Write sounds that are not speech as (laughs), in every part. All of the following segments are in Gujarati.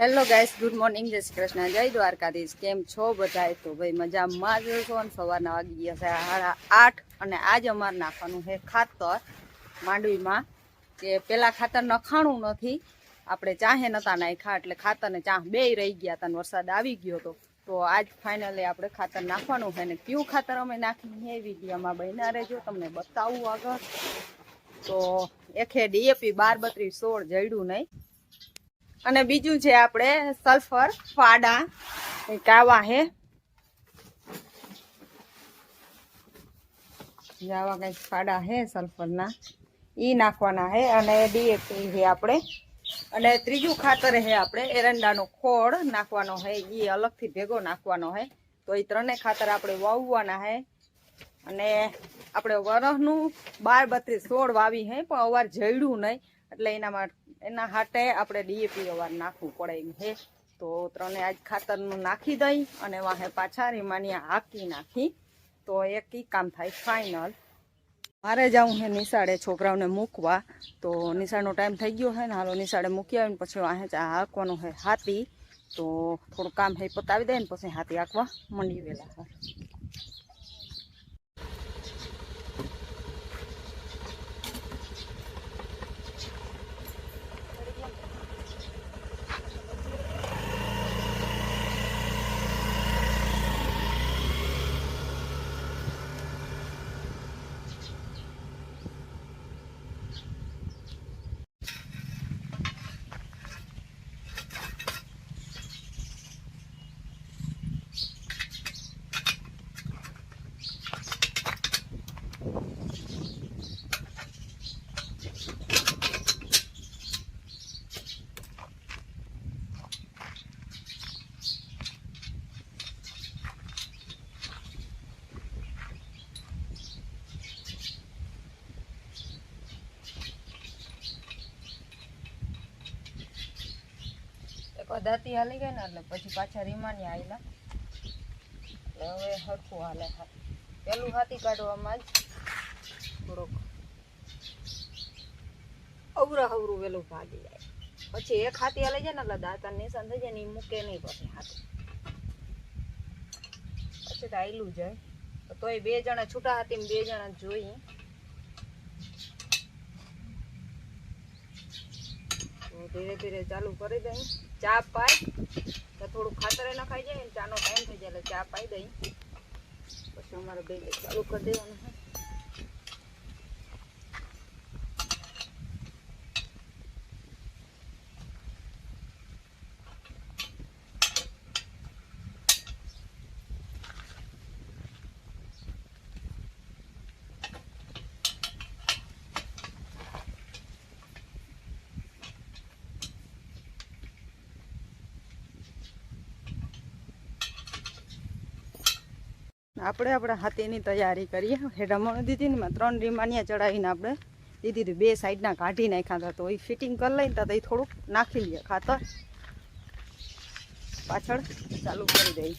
હેલો ગાઈસ ગુડ મોર્નિંગ જય શ્રી કૃષ્ણ. જય દ્વારકાધીશ. કેમ છો બધા તો ભાઈ મજામાં જ છો અને સવારના વાગી ગયા છે સાડા આઠ અને આજ અમારે નાખવાનું છે ખાતર માંડવીમાં કે પેલા ખાતર નખાણું નથી. આપણે ચાહે નતા નાખ્યા, એટલે ખાતર ને ચાહ બે રહી ગયા હતા વરસાદ આવી ગયો હતો તો આજ ફાઇનલી આપણે ખાતર નાખવાનું છે ને કયું ખાતર અમે નાખી એ વિડીયોમાં બન્યા રહેજો, તમને બતાવું આગળ. તો એકે ડીએપી બાર બત્રીસ સોળ જડ્યું નહીં. અને બીજું છે આપણે સલ્ફર ફાડા, એ કાવા હે. જાવા કંઈક ફાડા હે સલ્ફરના ઈ નાખવાના હે અને ડીએપી છે આપણે. અને ત્રીજું ખાતર હે આપણે, એરંડાનો ખોળ નાખવાનો હે. એ અલગથી ભેગો નાખવાનો હે. તો એ ત્રણેય ખાતર આપણે વાવવાના હે. અને આપણે વરહનું બાર બત્રીસ સોળ વાવી હે, પણ અવાર જડ્યું નહીં. એટલે એના માટે એના હાટે આપણે ડીએપી અવાર નાખવું પડે એમ હે. તો ત્રણે આજ ખાતરનું નાખી દઈ અને વાહે પાછા રીમાની હાકી નાખી. તો એક કામ થાય ફાઇનલ મારે જવું છે નિશાળે છોકરાઓને મૂકવા. તો નિશાળનો ટાઈમ થઈ ગયો છે ને હાલો નિશાળે મૂકી આવીને પછી વાહે હાંકવાનું છે હાથી. તો થોડું કામ છે પતાવી દે ને પછી હાથી હાંકવા મંડી વેલા હા એક દાંતી હાલી ગઈ ને એટલે પછી પાછા રીમાની આવેલા એટલે હવે હરખું હાલે હાથ પેલું હાથી કાઢવામાં જ થોડોક અવરા અવરું વેલું ભાગી જાય. પછી એક હાથી હાલે જાય ને એટલે દાંતા નિશાન થઈ જાય ને એ મૂકે નહીં પછી હાથી. પછી તો આયલું જાય તોય બે જણા છૂટા હાથી બે જણા જોઈ ધીરે ધીરે ચાલુ કરી દઈ. ચા પાય. તો થોડું ખાતર નખાઈ જાય ચાનો ટાઈમ થઈ જાય એટલે ચા પાઈ દઈ. પછી અમારે બે ચાલુ કરી દેવાનું આપણે આપણા હાથેની તૈયારી કરીએ. હેડામણ દીધી ને ત્રણ રીમાનિયા ચડાવીને આપણે દીધી હતી બે સાઈડના કાઢી નાખ્યા હતા. તો એ ફિટિંગ કરી લઈને તો એ થોડુંક નાખી લઈએ ખાતર પાછળ ચાલુ કરી દઈ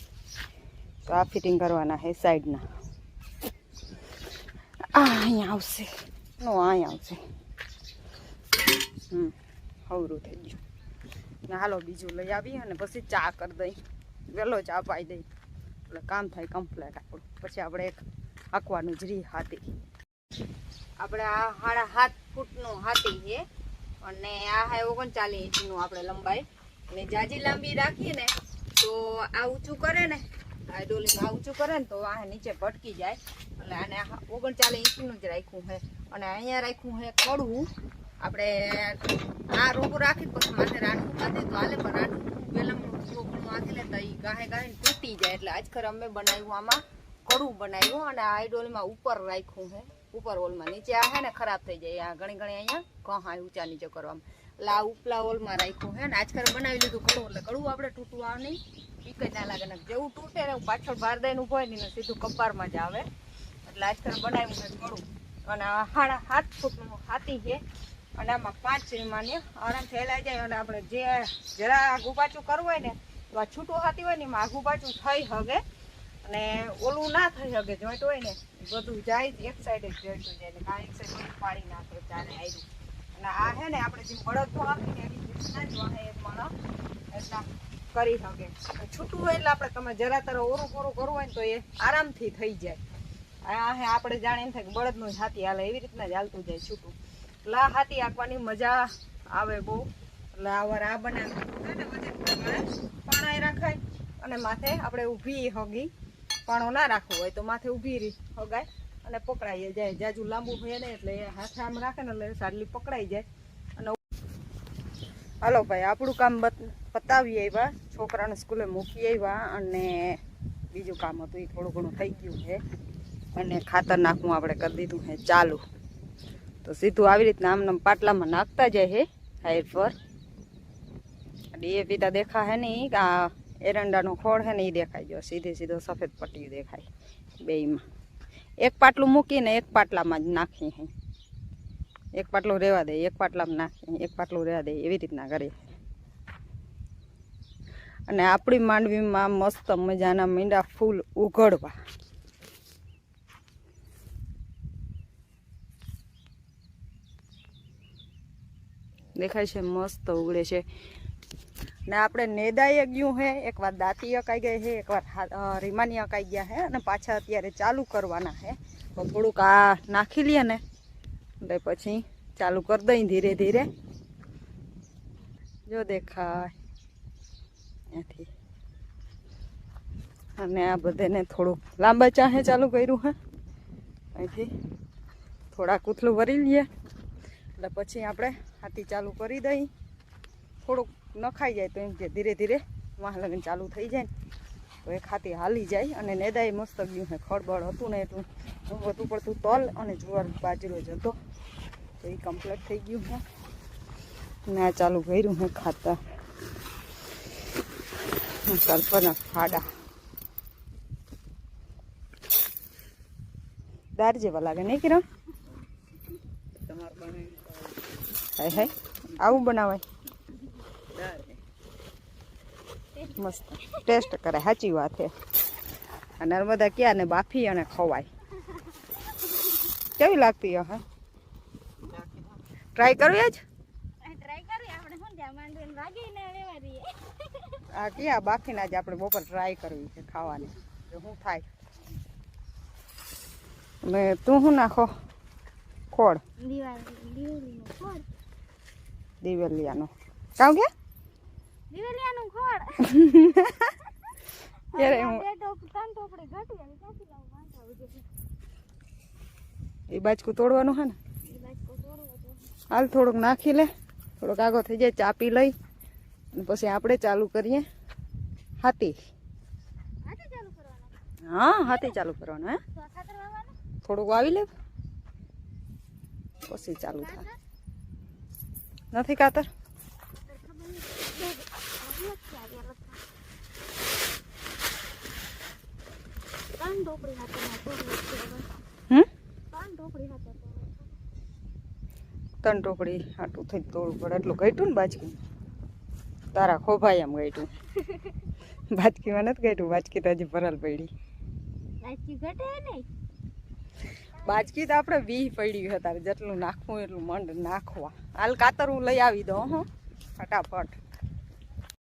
તો આ ફિટિંગ કરવાના છે સાઈડના. આ અહીંયા આવશે. નો અહીંયા આવશે. હમ, હવરું થઈ ગયું. હાલો, બીજું લઈ આવીએ અને પછી ચા કરી દઈ વહેલો ચા પાઈ દઈ એટલે કામ થાય કમ્પ્લેટ આપણું. પછી આપણે એક આંકવાનું જ રી હાથી. આપણે આ સાડા સાત ફૂટનું હાથી છે અને આ હે ઓગણચાલીસ ઇંચનું આપણે લંબાઈ. અને જાજી લાંબી રાખીએ ને તો આ ઊંચું કરે ને, આ ડોલીમાં આ ઊંચું કરે ને તો આ નીચે ભટકી જાય. એટલે આને આ ઓગણચાલીસ ઇંચનું જ રાખ્યું છે. અને અહીંયા રાખ્યું છે કડવું. આપણે આ રોગો રાખી પછી માથે રાઠું કાઢે તો હાલે પણ રાઠું વેલમણું ઘણું આખી એ ગાહે ગાહે તૂટી જાય એટલે આજખર અમે બનાવ્યું, આમાં કડું બનાવ્યું અને આઈડોલમાં ડોલમાં ઉપર રાખ્યું છે ઉપર ઓલમાં નીચે આ હે ને ખરાબ થઈ જાય. આ ઘણી ઘણી અહીંયા કહા ઊંચા નીચે કરવામાં. એટલે આ ઉપલા ઓલમાં રાખ્યું હે ને આજખર બનાવી લીધું કડું એટલે કડું આપણે તૂટવું આવે નહીં. પીક જ ના લાગે. ને જેવું તૂટે ને પાછળ બહાર દઈને ઊભો હોય ને સીધું કપારમાં જ આવે. એટલે આજખર બનાવ્યું છે કડું. અને સાડા સાત ફૂટનું હાથી છે. અને આમાં પાંચ માન્ય આરામ ફેલાઈ જાય. અને આપણે જે જરા ગુપાચું કરવું હોય ને તો આ છૂટું હાથી હોય ને એમાં આઘું પાછું થઈ હગે. અને ઓલું ના થઈ શકે જોઈન્ટ હોય ને, બધું જાય એક સાઈડે જ જોઈતું જાય એટલે કાંઈ એક સાઈડ પાડી નાખે, ચાલે આવ્યું અને આ હે ને, આપણે જેમ બળદ આપીને એવી રીતના જ વાહે એક માણસ, એટલા કરી શકે છૂટું હોય એટલે આપણે તમે જરા તર ઓરું પોરું કરવું હોય ને, તો એ આરામથી થઈ જાય. આ હે, આપણે જાણે એમ થાય કે બળદનું જ હાથી હાલે, એવી રીતના જ હાલતું જાય છૂટું. એટલે હાથી આંકવાની મજા આવે બહુ. એટલે આ વાર આ બનાવે પાણા રાખાય અને માથે આપણે ઊભી હગી પાણો ના રાખવો હોય તો માથે ઊભી રહી હગાય અને પકડાઈ જાય. જાજુ લાંબુ હોય ને એટલે હાથે આમ રાખે ને એટલે સાડલી પકડાઈ જાય. અને હાલો ભાઈ, આપણું કામ પતાવી આવ્યા. છોકરાને સ્કૂલે મૂકી આવ્યા અને બીજું કામ હતું, એ થોડું ઘણું થઈ ગયું છે. અને ખાતર નાખવું આપણે કરી દીધું છે, ચાલુ. તો સીધું આવી રીતના આમને આમ પાટલામાં નાખતા જાય છે હાઈર પર. ડીએપી પીતા દેખા હે નહીં. આ એરંડાનો ખોળ છે ને એ દેખાય જો સીધે સીધો સફેદ પટ્ટી દેખાય બેયમાં. એક પાટલું મૂકીને એક પાટલામાં જ નાખી હે. એક પાટલું રહેવા દે, એક પાટલામાં નાખી એક પાટલું રહેવા દે, એવી રીતના કરીએ અને આપણી માંડવીમાં મસ્ત મજાના મીંડા ફૂલ ઉઘડવા. દેખાય છે મસ્ત ઉગડે છે. ને આપણે નેદાએ ગયું હે એકવાર દાંતી અકાઈ ગઈ એકવાર હા- અ, રીમાની અકાઈ ગયા હે અને પાછા અત્યારે ચાલુ કરવાના હે. તો થોડુંક આ નાખી લઈએ ને એટલે પછી ચાલુ કરી દઈ ધીરે ધીરે. જો દેખાય. ત્યાંથી. અને આ બધાને થોડુંક લાંબા ચાહે ચાલુ કર્યું હે. અહીંથી થોડાક ઉથલું ભરી લઈએ એટલે પછી આપણે હાથી ચાલુ કરી દઈ. થોડુંક નખાઈ જાય તો એમ કે ધીરે ધીરે વાહ લગ્ન ચાલુ થઈ જાય ને. તો એ ખાતી હાલી જાય અને નેદાય મસ્ત ગયું છે ખળબળ હતું ને એટલું. વધુ પડતું તલ અને જુવાર બાજરો જ હતો. તો એ કમ્પ્લીટ થઈ ગયું ને આ ચાલુ કર્યું હું ખાતા સલ્ફરના ફાડા દાર જેવા લાગે નહીં કિરણ? હાય હાય. આવું બનાવાય. મસ્ત. ટેસ્ટ કરે સાચી વાત છે. આ નર્મદા ક્યાં ને બાફી અને ખવાય. કેવી લાગતી હા? ટ્રાય કરવી જ આ ક્યાં બાફીને આજે આપણે બપોર ટ્રાય કરવી છે ખાવાની. શું થાય? ને તું શું નાખો? ખોળ. દિવેલિયાનો. કાઉ કે? દિવાળીનું ખોળ (laughs) યારે હું બે ટોપ ત્રણ ટોપડી ઘટી અને ક્યાંથી લાવું? વાંચા ઉજે એ બાજકું તોડવાનું હે ને? એ બાજકો તોડવો તો હાલ થોડુંક નાખી લે. થોડોક આગો થઈ જાય ચા પી લઈ. અને પછી આપણે ચાલુ કરીએ. હાથી. હાથે ચાલુ કરવાના? હા હાથી ચાલુ કરવાનું હે? તો આ ખાતર વાવવાનું? થોડુંક વાવી લે. પછી ચાલુ થાય. નથી કાતર ખાતર ખબર નહીં અલગ છે આવી અલગ છે. ત્રણ ટોપડી હાથે તોડવું છે હવે. હમ ત્રણ ટોપડી હાથે તોડવું છે. ત્રણ ટોકડી આટલું થઈ તોડવું પડે એટલું ઘટ્યું ને બાજકી. તારા ખોભાઈ એમ ઘટ્યું. બાજકીમાં નથી ઘટ્યું બાજકી તો હજી ભરાલ પડી. બાજકી તો આપણે વી પડી હતા તારે જેટલું નાખવું એટલું મંડ નાખવા. હાલ કાતર હું લઈ આવી દઉં હો. ફટાફટ.